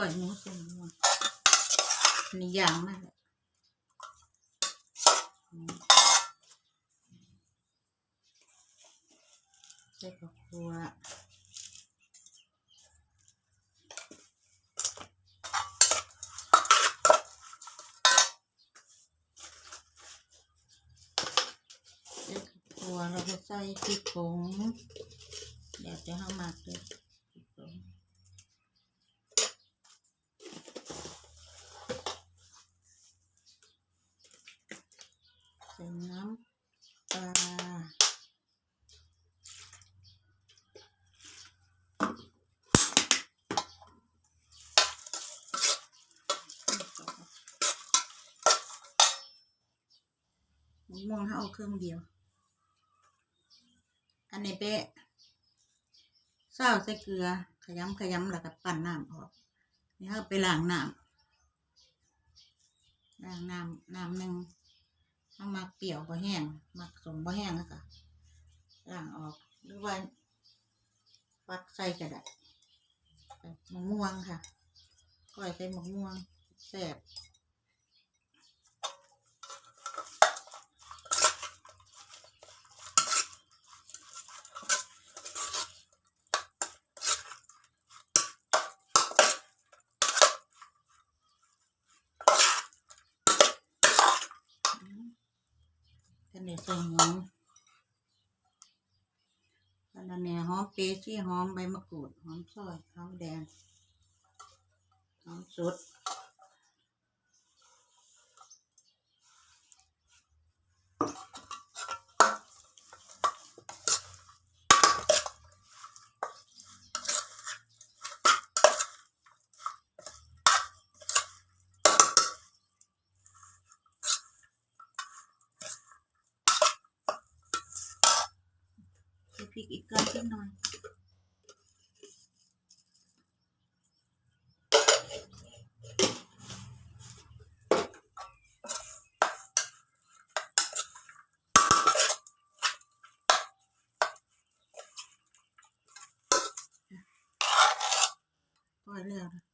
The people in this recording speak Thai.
ก่อยหมูส้มม่วงอันนี้ยางมากเลยใส่ข้าวคั่วใส่ข้าวคั่วเราก็ใส่พริกผงเดี๋ยวจะห้ามากเลยพริกผง ใส่น้ำปลา มะม่วงให้เอาเครื่องเดียว อันนี้เป๊ะเศร้าใส่เกลือ ขยำขยำแล้วก็ปั่นน้ำออกนี่เอาไปล้างน้ำล้างน้ำน้ำหนึ่งถ้ามักเปรี้ยวบ่แห้งมักสมบ่แห้งนะคะล้างออกหรือว่าปักใส่กระดาษมะม่วงค่ะก้อยใส่มะม่วงแซ่บ นเดี๋ยวใส่หอมกันอันเนี่ยหอมเปรี้ยวที่หอมใบมะกรูด หอมซอย หอมแดง หอมสด พริกอีกเกลือนิดหน่อยก้อยแล้วนะ